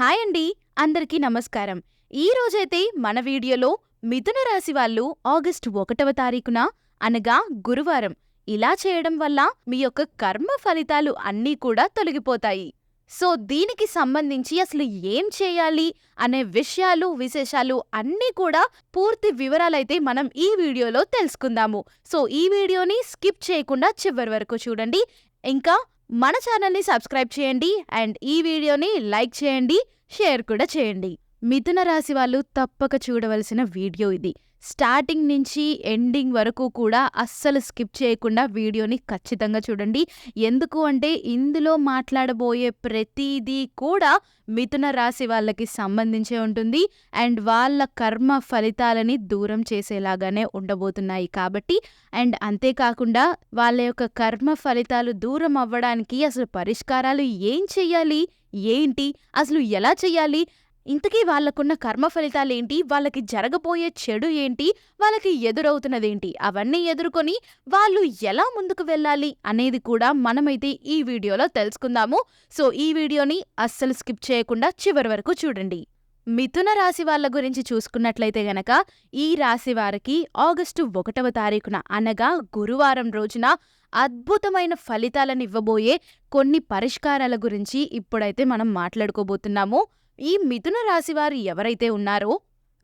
Hi అండి అందరికీ నమస్కారం. ఈ రోజైతే మన వీడియోలో మిథున రాశి వాళ్ళు ఆగస్టు ఒకటవ తారీఖున అనగా గురువారం. ఇలా చేయడం వల్ల మీ యొక్క కర్మ ఫలితాలు అన్నీ కూడా తొలగిపోతాయి. సో దీనికి సంబంధించి అసలు ఏం చేయాలి అనే విషయాలు విశేషాలు అన్నీ కూడా పూర్తి వివరాలైతే మనం ఈ వీడియోలో తెలుసుకుందాము. సో ఈ వీడియోని స్కిప్ చేయకుండా చివరి వరకు చూడండి. ఇంకా మన ఛానల్ని సబ్స్క్రైబ్ చేయండి అండ్ ఈ వీడియోని లైక్ చేయండి షేర్ కూడా చేయండి. మిథున రాశి వాళ్ళు తప్పక చూడవలసిన వీడియో ఇది. స్టార్టింగ్ నుంచి ఎండింగ్ వరకు కూడా అస్సలు స్కిప్ చేయకుండా వీడియోని ఖచ్చితంగా చూడండి. ఎందుకు అంటే ఇందులో మాట్లాడబోయే ప్రతిదీ కూడా మిథున రాశి వాళ్ళకి సంబంధించే ఉంటుంది. అండ్ వాళ్ళ కర్మ ఫలితాలని దూరం చేసేలాగానే ఉండబోతున్నాయి కాబట్టి. అండ్ అంతేకాకుండా వాళ్ళ యొక్క కర్మ ఫలితాలు దూరం అవ్వడానికి అసలు పరిష్కారాలు ఏం చెయ్యాలి? ఏంటి? అసలు ఎలా చెయ్యాలి? ఇంతకీ వాళ్ళకున్న కర్మ ఫలితాలేంటి? వాళ్ళకి జరగబోయే చెడు ఏంటి? వాళ్ళకి ఎదురవుతున్నదేంటి? అవన్నీ ఎదుర్కొని వాళ్ళు ఎలా ముందుకు వెళ్ళాలి అనేది కూడా మనమైతే ఈ వీడియోలో తెలుసుకుందాము. సో ఈ వీడియోని అస్సలు స్కిప్ చేయకుండా చివరి వరకు చూడండి. మిథున రాశి వాళ్ళ గురించి చూసుకున్నట్లయితే గనక ఈ రాశి వారికి ఆగస్టు ఒకటవ తారీఖున అనగా గురువారం రోజున అద్భుతమైన ఫలితాలను ఇవ్వబోయే కొన్ని పరిష్కారాల గురించి ఇప్పుడైతే మనం మాట్లాడుకోబోతున్నాము. ఈ మిథున రాశివారు ఎవరైతే ఉన్నారో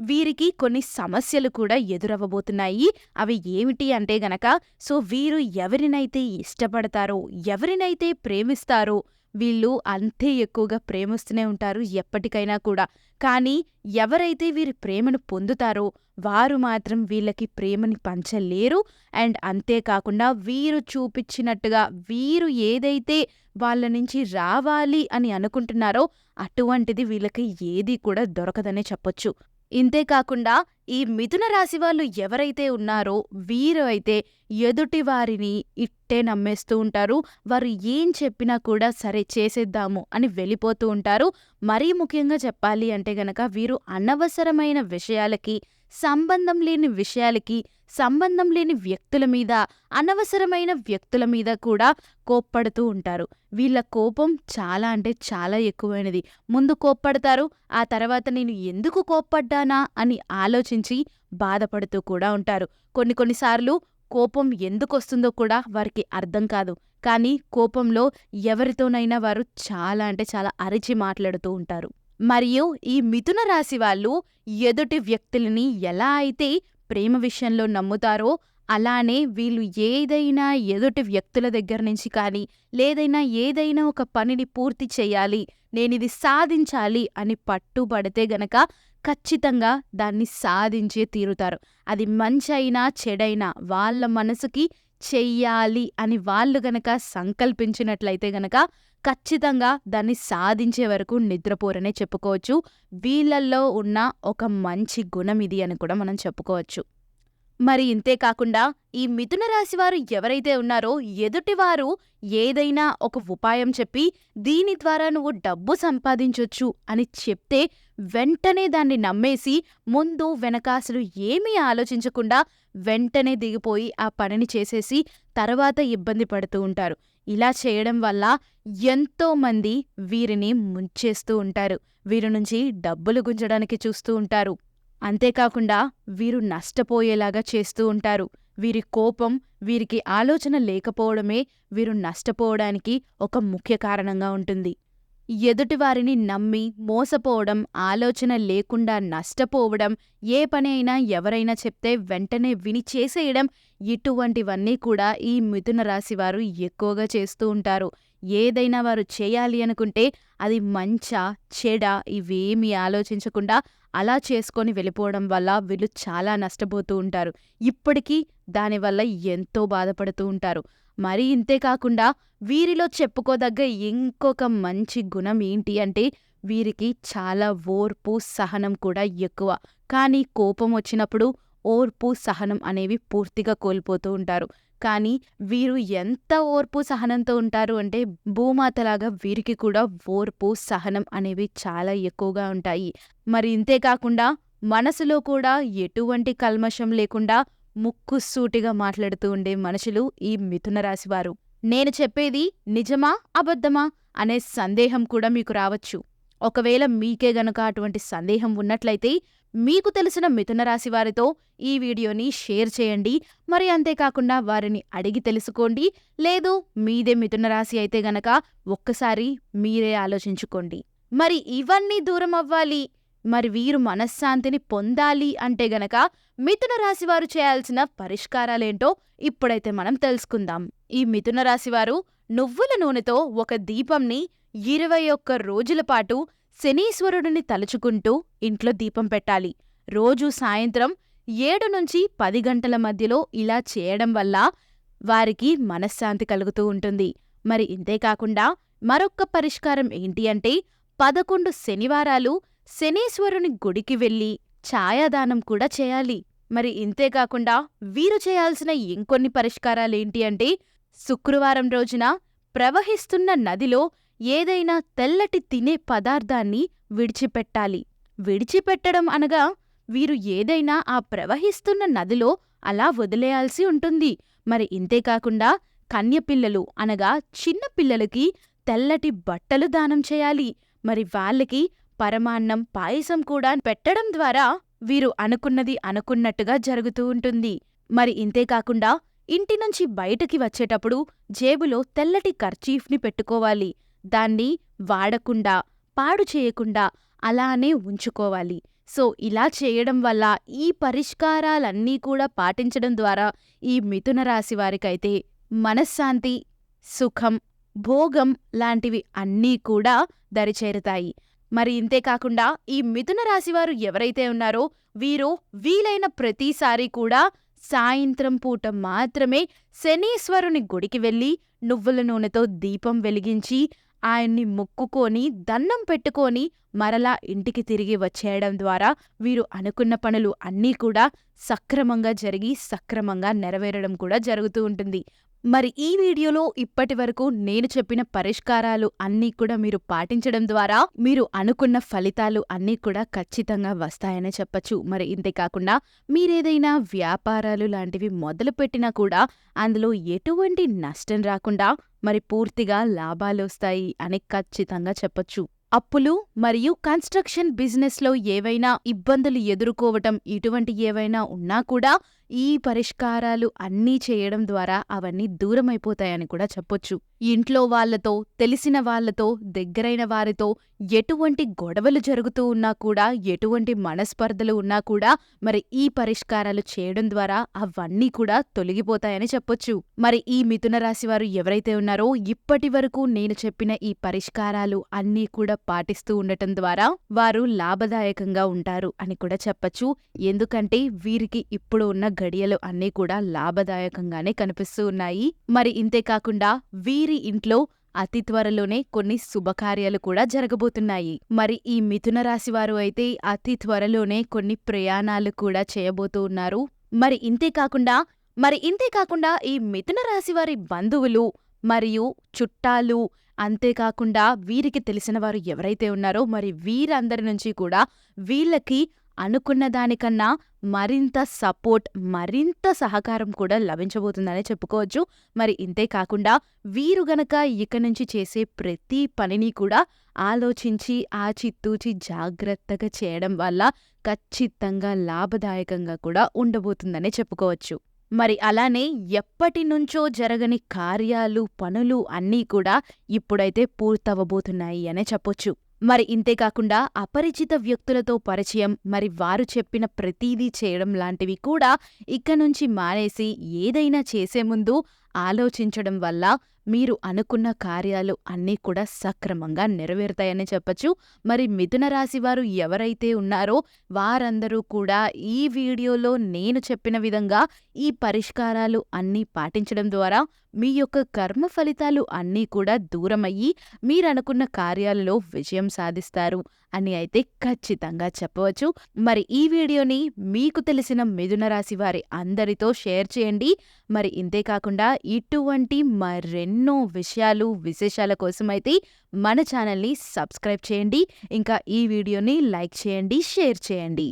వీరికి కొన్ని సమస్యలు కూడా ఎదురవ్వబోతున్నాయి. అవి ఏమిటి అంటే గనక సో వీరు ఎవరినైతే ఇష్టపడతారో ఎవరినైతే ప్రేమిస్తారో వీళ్ళు అంతే ఎక్కువగా ప్రేమిస్తూనే ఉంటారు ఎప్పటికైనా కూడా. కానీ ఎవరైతే వీరి ప్రేమను పొందుతారో వారు మాత్రం వీళ్ళకి ప్రేమని పంచలేరు. అండ్ అంతేకాకుండా వీరు చూపించినట్టుగా వీరు ఏదైతే వాళ్ళ నుంచి రావాలి అని అనుకుంటున్నారో అటువంటిది వీళ్ళకి ఏదీ కూడా దొరకదనే చెప్పొచ్చు. ఇంతేకాకుండా ఈ మిథున రాశి వాళ్ళు ఎవరైతే ఉన్నారో వీరు అయితే ఎదుటి వారిని ఇట్టే నమ్మేస్తూ ఉంటారు. వారు ఏం చెప్పినా కూడా సరే చేసేద్దాము అని వెళ్ళిపోతూ ఉంటారు. మరీ ముఖ్యంగా చెప్పాలి అంటే గనక వీరు అనవసరమైన విషయాలకి సంబంధం లేని విషయాలకి సంబంధం లేని వ్యక్తుల మీద అనవసరమైన వ్యక్తుల మీద కూడా కోప్పడుతూ ఉంటారు. వీళ్ళ కోపం చాలా అంటే చాలా ఎక్కువైనది. ముందు కోప్పడతారు ఆ తర్వాత నేను ఎందుకు కోప్పడ్డానా అని ఆలోచించి బాధపడుతూ కూడా ఉంటారు. కొన్ని కొన్నిసార్లు కోపం ఎందుకొస్తుందో కూడా వారికి అర్థం కాదు. కానీ కోపంలో ఎవరితోనైనా వారు చాలా అంటే చాలా అరిచి మాట్లాడుతూ ఉంటారు. మరియు ఈ మిథున రాశి వాళ్ళు ఎదుటి వ్యక్తులని ఎలా అయితే ప్రేమ విషయంలో నమ్ముతారో అలానే వీళ్ళు ఏదైనా ఎదుటి వ్యక్తుల దగ్గర నుంచి కానీ లేదైనా ఏదైనా ఒక పనిని పూర్తి చేయాలి నేనిది సాధించాలి అని పట్టుబడితే గనక ఖచ్చితంగా దాన్ని సాధించే తీరుతారు. అది మంచైనా చెడైనా వాళ్ళ మనసుకి చెయ్యాలి అని వాళ్ళు గనక సంకల్పించినట్లయితే గనక ఖచ్చితంగా దాన్ని సాధించే వరకు నిద్రపోరనే చెప్పుకోవచ్చు. వీళ్ళల్లో ఉన్న ఒక మంచి గుణం ఇది అని కూడా మనం చెప్పుకోవచ్చు. మరి ఇంతే కాకుండా ఈ మిథున రాశి వారు ఎవరైతే ఉన్నారో ఎదుటివారు ఏదైనా ఒక ఉపాయం చెప్పి దీని ద్వారా నువ్వు డబ్బు సంపాదించొచ్చు అని చెప్తే వెంటనే దాన్ని నమ్మేసి ముందు వెనకాసలు ఏమీ ఆలోచించకుండా వెంటనే దిగిపోయి ఆ పనిని చేసేసి తర్వాత ఇబ్బంది పడుతూ ఉంటారు. ఇలా చేయడం వల్ల ఎంతో మంది వీరిని ముంచేస్తూ ఉంటారు. వీరి నుంచి డబ్బులు గుంజడానికి చూస్తూ ఉంటారు. అంతేకాకుండా వీరు నష్టపోయేలాగా చేస్తూ ఉంటారు. వీరి కోపం వీరికి ఆలోచన లేకపోవడమే వీరు నష్టపోవడానికి ఒక ముఖ్య కారణంగా ఉంటుంది. ఎదుటివారిని నమ్మి మోసపోవడం ఆలోచన లేకుండా నష్టపోవడం ఏ పని అయినా ఎవరైనా చెప్తే వెంటనే విని చేసేయడం ఇటువంటివన్నీ కూడా ఈ మిథున రాశి వారు ఎక్కువగా చేస్తూ ఉంటారు. ఏదైనా వారు చేయాలి అనుకుంటే అది మంచా చెడా ఇవేమీ ఆలోచించకుండా అలా చేసుకొని వెళ్ళిపోవడం వల్ల వీళ్ళు చాలా నష్టపోతూ ఉంటారు. ఇప్పటికీ దానివల్ల ఎంతో బాధపడుతూ ఉంటారు. మరి ఇంతేకాకుండా వీరిలో చెప్పుకోదగ్గ ఇంకొక మంచి గుణం ఏంటి అంటే వీరికి చాలా ఓర్పు సహనం కూడా ఎక్కువ. కానీ కోపం వచ్చినప్పుడు ఓర్పు సహనం అనేవి పూర్తిగా కోల్పోతూ ఉంటారు. కానీ వీరు ఎంత ఓర్పు సహనంతో ఉంటారు అంటే భూమాతలాగా వీరికి కూడా ఓర్పు సహనం అనేవి చాలా ఎక్కువగా ఉంటాయి. మరి ఇంతేకాకుండా మనసులో కూడా ఎటువంటి కల్మషం లేకుండా ముక్కుసూటిగా మాట్లాడుతూ ఉండే మనుషులు ఈ మిథున రాశివారు నేను చెప్పేది నిజమా అబద్ధమా అనే సందేహం కూడా మీకు రావచ్చు. ఒకవేళ మీకే గనుక అటువంటి సందేహం ఉన్నట్లయితే మీకు తెలిసిన మిథున రాశి వారితో ఈ వీడియోని షేర్ చేయండి. మరి అంతేకాకుండా వారిని అడిగి తెలుసుకోండి. లేదు మీదే మిథున రాశి అయితే గనక ఒక్కసారి మీరే ఆలోచించుకోండి. మరి ఇవన్నీ దూరం అవ్వాలి. మరి వీరు మనశ్శాంతిని పొందాలి అంటే గనక మిథున రాశి వారు చేయాల్సిన పరిష్కారాలేంటో ఇప్పుడైతే మనం తెలుసుకుందాం. ఈ మిథున రాశి వారు నువ్వుల నూనెతో ఒక దీపంని ఇరవై ఒక్క రోజుల పాటు శనీశ్వరుడిని తలుచుకుంటూ ఇంట్లో దీపం పెట్టాలి. రోజూ సాయంత్రం ఏడు నుంచి పది గంటల మధ్యలో ఇలా చేయడం వల్ల వారికి మనశ్శాంతి కలుగుతూ ఉంటుంది. మరి ఇంతేకాకుండా మరొక్క పరిష్కారం ఏంటి అంటే పదకొండు శనివారాలు శనీశ్వరుని గుడికి వెళ్ళి ఛాయాదానం కూడా చేయాలి. మరి ఇంతేకాకుండా వీరు చేయాల్సిన ఇంకొన్ని పరిష్కారాలేంటి అంటే శుక్రవారం రోజున ప్రవహిస్తున్న నదిలో ఏదైనా తెల్లటి తినే పదార్థాన్ని విడిచిపెట్టాలి. విడిచిపెట్టడం అనగా వీరు ఏదైనా ఆ ప్రవహిస్తున్న నదిలో అలా వదిలేయాల్సి ఉంటుంది. మరి ఇంతేకాకుండా కన్యపిల్లలు అనగా చిన్న పిల్లలకి తెల్లటి బట్టలు దానం చేయాలి. మరి వాళ్ళకి పరమాన్నం పాయసం కూడా పెట్టడం ద్వారా వీరు అనుకున్నది అనుకున్నట్టుగా జరుగుతూ ఉంటుంది. మరి ఇంతేకాకుండా ఇంటి నుంచి బయటకి వచ్చేటప్పుడు జేబులో తెల్లటి కర్చీఫ్ని పెట్టుకోవాలి. దాన్ని వాడకుండా పాడు చేయకుండా అలానే ఉంచుకోవాలి. సో ఇలా చేయడం వల్ల ఈ పరిష్కారాలన్నీ కూడా పాటించడం ద్వారా ఈ మిథున రాశి వారికైతే మనశ్శాంతి సుఖం భోగం లాంటివి అన్నీ కూడా దరిచేరుతాయి. మరి ఇంతేకాకుండా ఈ మిథున రాశివారు ఎవరైతే ఉన్నారో వీరు వీలైన ప్రతిసారి కూడా సాయంత్రం పూట మాత్రమే శనీశ్వరుని గుడికి వెళ్ళి నువ్వుల నూనెతో దీపం వెలిగించి ఆయన్ని మొక్కుకొని దండం పెట్టుకొని మరలా ఇంటికి తిరిగి వచ్చేయడం ద్వారా వీరు అనుకున్న పనులు అన్నీ కూడా సక్రమంగా జరిగి సక్రమంగా నెరవేరడం కూడా జరుగుతూ ఉంటుంది. మరి ఈ వీడియోలో ఇప్పటి వరకు నేను చెప్పిన పరిష్కారాలు అన్నీ కూడా మీరు పాటించడం ద్వారా మీరు అనుకున్న ఫలితాలు అన్నీ కూడా ఖచ్చితంగా వస్తాయనే చెప్పచ్చు. మరి ఇంతేకాకుండా మీరేదైనా వ్యాపారాలు లాంటివి మొదలుపెట్టినా కూడా అందులో ఎటువంటి నష్టం రాకుండా మరి పూర్తిగా లాభాలు వస్తాయి అని ఖచ్చితంగా చెప్పొచ్చు. అప్పులు మరియు కన్స్ట్రక్షన్ బిజినెస్లో ఏవైనా ఇబ్బందులు ఎదుర్కోవటం ఇటువంటి ఏవైనా ఉన్నా కూడా ఈ పరిష్కారాలు అన్నీ చేయడం ద్వారా అవన్నీ దూరమైపోతాయని కూడా చెప్పొచ్చు. ఇంట్లో వాళ్ళతో తెలిసిన వాళ్ళతో దగ్గరైన వారితో ఎటువంటి గొడవలు జరుగుతూ ఉన్నా కూడా ఎటువంటి మనస్పర్ధలు ఉన్నా కూడా మరి ఈ పరిష్కారాలు చేయడం ద్వారా అవన్నీ కూడా తొలగిపోతాయని చెప్పొచ్చు. మరి ఈ మిథున రాశి వారు ఎవరైతే ఉన్నారో ఇప్పటి వరకు నేను చెప్పిన ఈ పరిష్కారాలు అన్నీ కూడా పాటిస్తూ ఉండటం ద్వారా వారు లాభదాయకంగా ఉంటారు అని కూడా చెప్పచ్చు. ఎందుకంటే వీరికి ఇప్పుడు ఉన్న గడియలు అన్నీ కూడా లాభదాయకంగానే కనిపిస్తూ ఉన్నాయి. మరి ఇంతేకాకుండా వీరి ఇంట్లో అతి త్వరలోనే కొన్ని శుభకార్యాలు కూడా జరగబోతున్నాయి. మరి ఈ మిథున రాశి వారు అయితే అతి త్వరలోనే కొన్ని ప్రయాణాలు కూడా చేయబోతూ ఉన్నారు. మరి ఇంతేకాకుండా మరి ఇంతేకాకుండా ఈ మిథున రాశి వారి బంధువులు మరియు చుట్టాలు అంతేకాకుండా వీరికి తెలిసిన వారు ఎవరైతే ఉన్నారో మరి వీరందరి నుంచి కూడా వీళ్ళకి అనుకున్న దానికన్నా మరింత సపోర్ట్ మరింత సహకారం కూడా లభించబోతుందనే చెప్పుకోవచ్చు. మరి ఇంతే కాకుండా వీరు గనక ఇక నుంచి చేసే ప్రతి పనిని కూడా ఆలోచించి ఆచితూచి జాగ్రత్తగా చేయడం వల్ల ఖచ్చితంగా లాభదాయకంగా కూడా ఉండబోతుందనే చెప్పుకోవచ్చు. మరి అలానే ఎప్పటి నుంచో జరగని కార్యాలు పనులు అన్నీ కూడా ఇప్పుడైతే పూర్తవబోతున్నాయి అనే చెప్పొచ్చు. మరి ఇంతేకాకుండా అపరిచిత వ్యక్తులతో పరిచయం మరి వారు చెప్పిన ప్రతీదీ చేయడం లాంటివి కూడా ఇక నుంచి మానేసి ఏదైనా చేసే ముందు ఆలోచించడం వల్ల మీరు అనుకున్న కార్యాలు అన్నీ కూడా సక్రమంగా నెరవేరుతాయని చెప్పచ్చు. మరి మిథున రాశి వారు ఎవరైతే ఉన్నారో వారందరూ కూడా ఈ వీడియోలో నేను చెప్పిన విధంగా ఈ పరిష్కారాలు అన్నీ పాటించడం ద్వారా మీ యొక్క కర్మ ఫలితాలు అన్నీ కూడా దూరమయ్యి మీరనుకున్న కార్యాలలో విజయం సాధిస్తారు అని అయితే ఖచ్చితంగా చెప్పవచ్చు. మరి ఈ వీడియోని మీకు తెలిసిన మిథున రాశి వారి అందరితో షేర్ చేయండి. మరి ఇంతేకాకుండా ఇటువంటి మరెన్నో విషయాలు విశేషాల కోసమైతే మన ఛానల్ని సబ్స్క్రైబ్ చేయండి. ఇంకా ఈ వీడియోని లైక్ చేయండి షేర్ చేయండి.